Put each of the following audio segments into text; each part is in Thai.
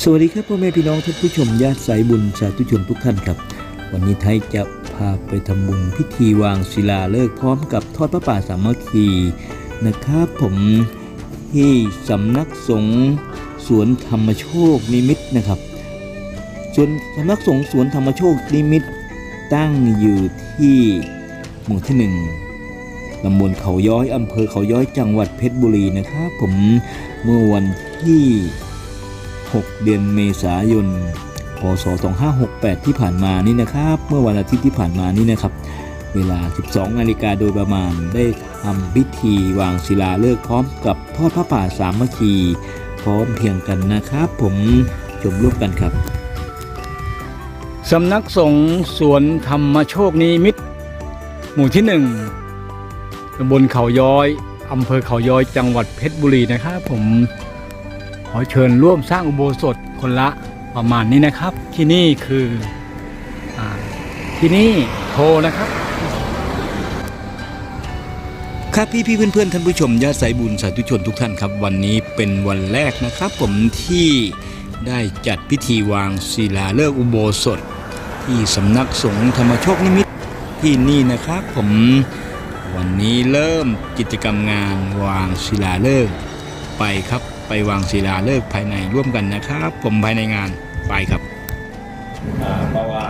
สวัสดีครับพ่อแม่พี่น้องท่านผู้ชมญาติสายบุญสาธุชนทุกท่านครับ วันนี้ไทยจะพาไปทำบุญพิธีวางศิลาฤกษ์พร้อมกับทอดพระป่าสามัคคีนะครับผมที่สำนักสงฆ์สวนธรรมโชคนิมิตนะครับส่วนสำนักสงฆ์สวนธรรมโชคนิมิตตั้งอยู่ที่หมู่ที่หนึ่งตำบลเขาย้อยอำเภอเขาย้อยจังหวัดเพชรบุรีนะครับ ผมเมื่อวันที่ 6 เดือนเมษายนพศ 2568 ที่ผ่านมานี่นะครับ เมื่อวันอาทิตย์ที่ผ่านมานี่นะครับ เวลา 12 นาฬิกาโดยประมาณได้ทำพิธีวางศิลาฤกษ์พร้อมกับทอดพระป่าสามัคคีพร้อมเพียงกันนะครับ ผมชมร่วมกันครับสำนักสงฆ์สวนธรรมโชคนิมิตร หมู่ที่หนึ่งตำบลเขาย้อยอำเภอเขาย้อยจังหวัดเพชรบุรีนะครับผม ขอเชิญร่วมสร้างอุโบสถคนละประมาณนี้นะครับ ที่นี่คืออที่นี่โทรนะครับ ครับพี่พี่ๆเพื่อนท่านผู้ชมญาติสายบุญสาธุชนทุกท่านครับ วันนี้เป็นวันแรกนะครับ ผมที่ได้จัดพิธีวางศิลาฤกษ์อุโบสถ ที่สำนักสงฆ์ธรรมโชคนิมิตที่นี่นะครับผมวันนี้เริ่มกิจกรรมงานวางศิลาฤกษ์ไปครับ ไปวางศิลาฤกษ์ภายในร่วมกันนะครับ ผมภายในงานไปครับอ่าเพราะว่า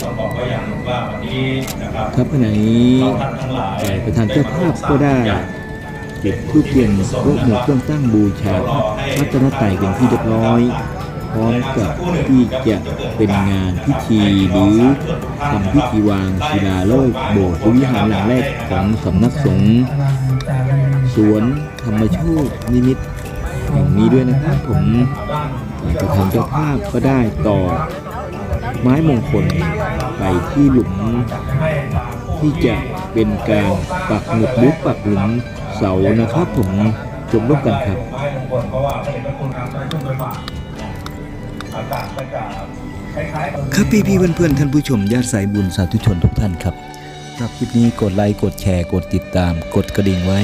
ต้องบอกก็อย่างว่าวันนี้นะครับครับขณะนี้เราท่านทั้งหลายฝ่ายประธานเจ้าภาพก็ได้เก็บทูปเทียนพวกหมู่เครื่องตั้งบูชาพระรัตนตรัยเป็นที่เรียบร้อยพร้อมกับที่จะเป็นงานพิธีหรือทำพิธีวางศิลาฤกษ์โบสถ์หรือวิหารหลังแรกของสำนักสงฆ์สวนธรรมโชคนิมิต แห่งนี้ด้วยนะครับ ผมฝ่ายประธานเจ้าภาพก็ได้ต่อไม้มงคลไปที่หลุมที่จะเป็นการปักหมุดหรือปักหลุมเสานะครับ ผมชมร่วมกันครับไม้มงคลเพราะว่าเป็นประตูน้ำใช้ช่วงบ่ายอากาศก็จะครับพี่พี่เพื่อนๆท่านผู้ชมญาติสายบุญสาธุชนทุกท่านครับสำหรับคลิปนี้กดไลค์กดแชร์กดติดตาม กดกระดิ่งไว้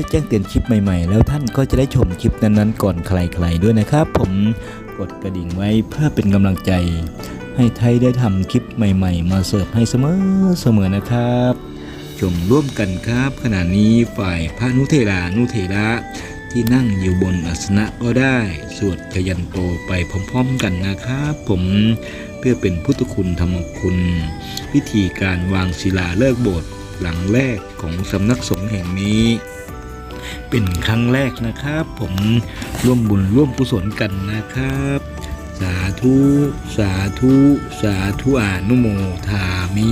เพื่อแจ้งเตือนคลิปใหม่ ๆ แล้วท่านก็จะได้ชมคลิปนั้นๆ ก่อนใครๆด้วยนะครับ ผมกดกระดิ่งไว้เพื่อเป็นกำลังใจ ให้ไทยได้ทำคลิปใหม่ ๆ มาเสิร์ฟให้เสมอเสมอนะครับ ชมร่วมกันครับ ขณะนี้ฝ่ายพระนุเทรานุเทระที่นั่งอยู่บนอาสนะก็ได้ สวดชยันโตไปพร้อมๆกันนะครับ ผมเพื่อเป็นพุทธคุณธรรมคุณพิธีการวางศิลาฤกษ์โบสถ์หลังแรกของสำนักสงฆ์แห่งนี้ เป็นครั้งแรกนะครับ ผมร่วมบุญร่วมกุศลกันนะครับ สาธุ สาธุ สาธุอานุโมทามิ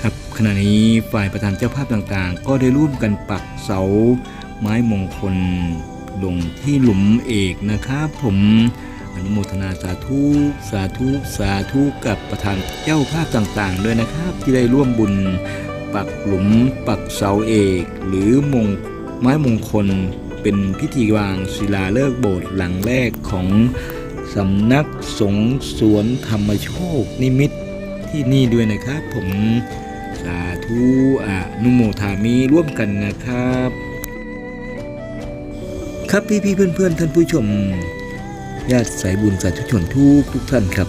ครับขณะนี้ฝ่ายประธานเจ้าภาพต่างๆ ก็ได้ร่วมกันปักเสาไม้มงคล ลงที่หลุมเอกนะครับผมอนุโมทนาสาธุสาธุสาธุกับประธานเจ้าภาพต่างๆ ด้วยนะครับ ที่ได้ร่วมบุญ ปักหลุมปักเสาเอก หรือมงไม้มงคลเป็นพิธีวางศิลาฤกษ์โบสถ์หลังแรกของสำนักสงฆ์สวนธรรมโชคนิมิตที่นี่ด้วยนะครับ ผมสาธุอนุโมทามิร่วมกันนะครับ ครับพี่พี่เพื่อนเพื่อนท่านผู้ชม ญาติสายบุญสาธุชนทุกทุกท่านครับ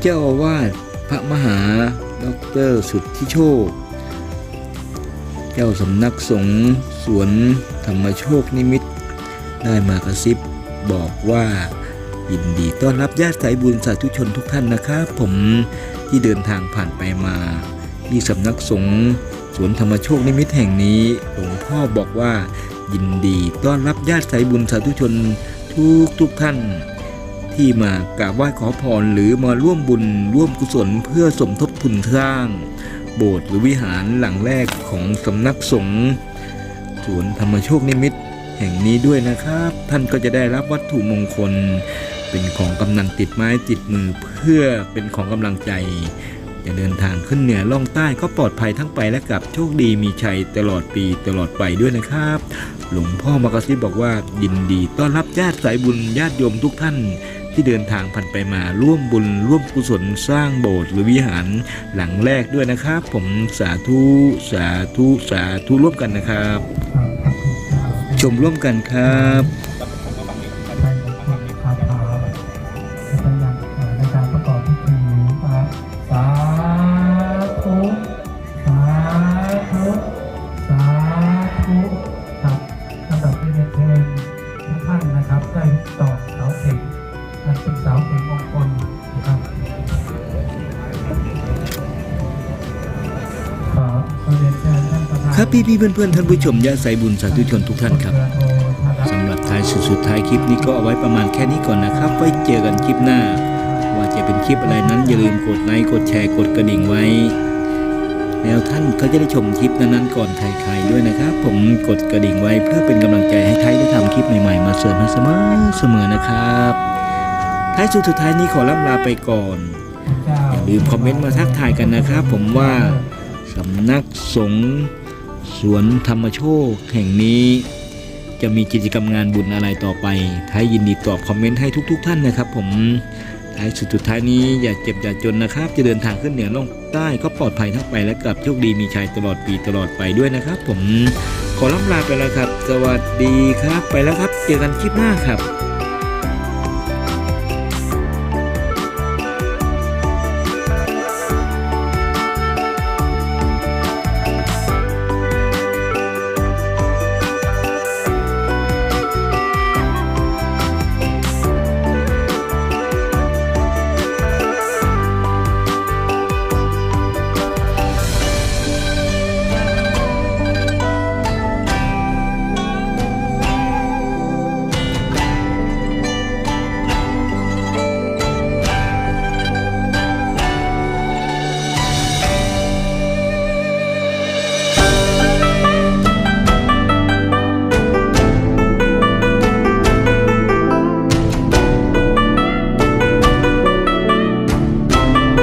เจ้าอาวาสพระมหาดอกเตอรสุทธิโชค เจ้าสำนักสงฆ์สวนธรรมโชคนิมิต ได้มากระซิบบอกว่ายินดีต้อนรับญาติสายบุญสาธุชนทุกท่านนะครับผมที่เดินทางผ่านไปมา ที่สำนักสงฆ์สวนธรรมโชคนิมิตแห่งนี้หลวงพ่อบอกว่า ยินดีต้อนรับญาติสายบุญสาธุชนทุกทุกท่าน ที่มากราบไหว้ขอพรหรือมาร่วมบุญร่วมกุศลเพื่อสมทบทุนสร้าง โบสถ์หรือวิหารหลังแรกของสำนักสงฆ์สวนธรรมโชคนิมิตแห่งนี้ด้วยนะครับ ท่านก็จะได้รับวัตถุมงคล เป็นของกำนันติดไม้ติดมือเพื่อเป็นของกำลังใจ จะเดินทางขึ้นเหนือล่องใต้ก็ปลอดภัยทั้งไปและกลับโชคดีมีชัยตลอดปีตลอดไปด้วยนะครับ หลวงพ่อมากระซิบบอกว่ายินดีต้อนรับญาติสายบุญญาติโยมทุกท่านที่เดินทางผ่านไปมาร่วมบุญร่วมกุศลสร้างโบสถ์หรือวิหารหลังแรกด้วยนะครับ ผมสาธุสาธุสาธุร่วมกันนะครับ ชมร่วมกันครับ ครับพี่พี่เพื่อนเพื่อนๆท่านผู้ชมญาติสายบุญสาธุชนทุกท่านครับสำหรับท้ายสุดสุดท้ายคลิปนี้ก็เอาไว้ประมาณแค่นี้ก่อนนะครับ ไว้เจอกันคลิปหน้า ว่าจะเป็นคลิปอะไรนั้นอย่าลืมกดไลค์กดแชร์กดกระดิ่งไว้ แล้วท่านก็จะได้ชมคลิปนั้นๆก่อนใครๆด้วยนะครับ ผมกดกระดิ่งไว้เพื่อเป็นกำลังใจให้ไทยได้ทำคลิปใหม่ๆมาเสริมให้เสมอเสมอนะครับท้ายสุดสุดท้ายนี้ขอล่ำลาไปก่อนอย่าลืมคอมเมนต์มาทักทายกันนะครับ ผมว่าสำนักสงฆ์ สวนธรรมโชคแห่งนี้ จะมีกิจกรรมงานบุญอะไรต่อไปท้ายยินดีตอบคอมเมนต์ให้ทุกๆท่านนะครับผมท้ายสุดสุดท้ายนี้อย่าเจ็บอย่าจนนะครับ จะเดินทางขึ้นเหนือลงใต้ก็ปลอดภัยทั้งไปและกลับโชคดีมีชัยตลอดปีตลอดไปด้วยนะครับ ผมขอล่ำลาไปแล้วครับ สวัสดีครับ ไปแล้วครับ เจอกันคลิปหน้าครับ